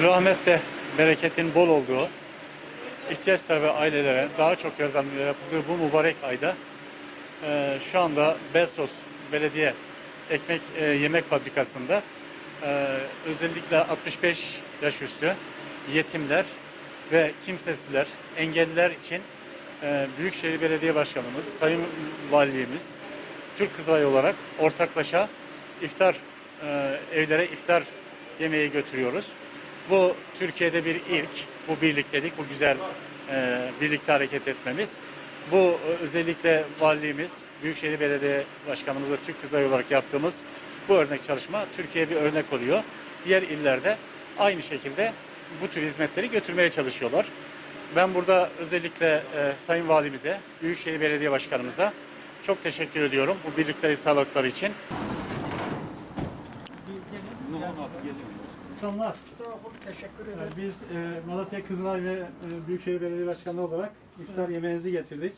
Rahmette bereketin bol olduğu, ihtiyaç sahibi ailelere daha çok yardım yapıldığı bu mübarek ayda e, şu anda Belsos Belediye Ekmek e, Yemek Fabrikası'nda e, özellikle 65 yaş üstü yetimler ve kimsesizler, engelliler için e, Büyükşehir Belediye Başkanımız, Sayın Valiliğimiz, Türk Kızılay olarak ortaklaşa iftar e, evlere iftar yemeği götürüyoruz. Bu Türkiye'de bir ilk, bu birliktelik, bu güzel e, birlikte hareket etmemiz. Bu e, özellikle valiliğimiz, Büyükşehir Belediye Başkanımız ve Türk Kızılay olarak yaptığımız bu örnek çalışma Türkiye'ye bir örnek oluyor. Diğer illerde aynı şekilde bu tür hizmetleri götürmeye çalışıyorlar. Ben burada özellikle e, Sayın Valimize, Büyükşehir Belediye Başkanımıza çok teşekkür ediyorum bu birlikleri sağladıkları için. Sağ olun, teşekkür ederim. Ee, Biz e, Malatya Kızılay ve e, Büyükşehir Belediye Başkanı olarak iftar yemeğinizi getirdik.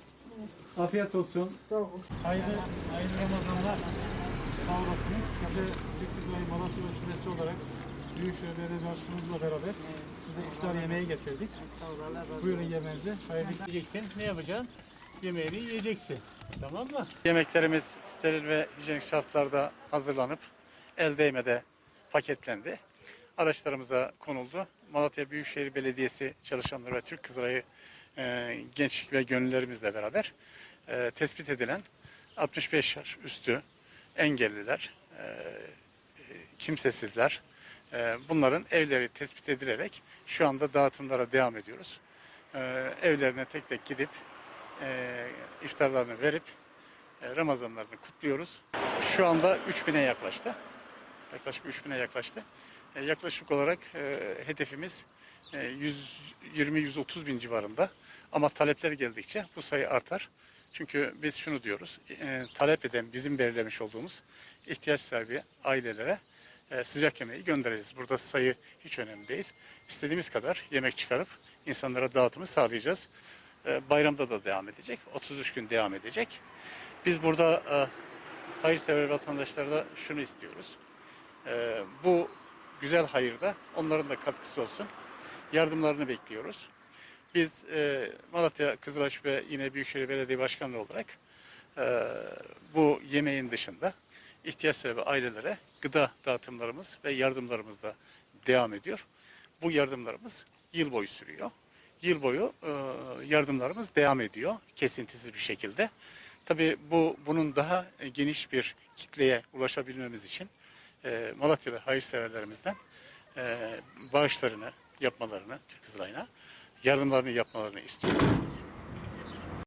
Afiyet olsun. Sağ olun. Hayırlı, hayırlı Ramazanlar. Sağ olasınız. Biz de Türk Kızılay Malatya Üniversitesi olarak Büyükşehir Belediye Başkanımızla beraber size iftar yemeği getirdik. Buyurun yemeğinizi. Hayırlı yiyeceksin. Ne yapacaksın? Yemeğini yiyeceksin. Tamam mı? Yemeklerimiz steril ve hijyenik şartlarda hazırlanıp el değmede paketlendi. Araçlarımıza konuldu. Malatya Büyükşehir Belediyesi çalışanları ve Türk Kızılay'ı e, gençlik ve gönüllerimizle beraber e, tespit edilen 65 yaş üstü engelliler, e, kimsesizler, e, bunların evleri tespit edilerek şu anda dağıtımlara devam ediyoruz. E, evlerine tek tek gidip e, iftarlarını verip e, Ramazanlarını kutluyoruz. Şu anda 3000'e yaklaştı. Yaklaşık 3000'e yaklaştı. E, yaklaşık olarak e, hedefimiz e, 120-130 bin civarında. Ama talepler geldikçe bu sayı artar. Çünkü biz şunu diyoruz, e, talep eden bizim belirlemiş olduğumuz ihtiyaç sahibi ailelere e, sıcak yemeği göndereceğiz. Burada sayı hiç önemli değil. İstediğimiz kadar yemek çıkarıp insanlara dağıtımı sağlayacağız. E, bayramda da devam edecek, 33 gün devam edecek. Biz burada e, hayırsever vatandaşlara da şunu istiyoruz. E, bu güzel hayırda onların da katkısı olsun. Yardımlarını bekliyoruz. Biz e, Malatya Kızılaş ve yine Büyükşehir Belediye Başkanlığı olarak e, bu yemeğin dışında ihtiyaç sahibi ailelere gıda dağıtımlarımız ve yardımlarımız da devam ediyor. Bu yardımlarımız yıl boyu sürüyor. Yıl boyu e, yardımlarımız devam ediyor kesintisiz bir şekilde. Tabii bu bunun daha geniş bir kitleye ulaşabilmemiz için e, Malatyalı hayırseverlerimizden e, bağışlarını yapmalarını Kızılay'ına yardımlarını yapmalarını istiyoruz.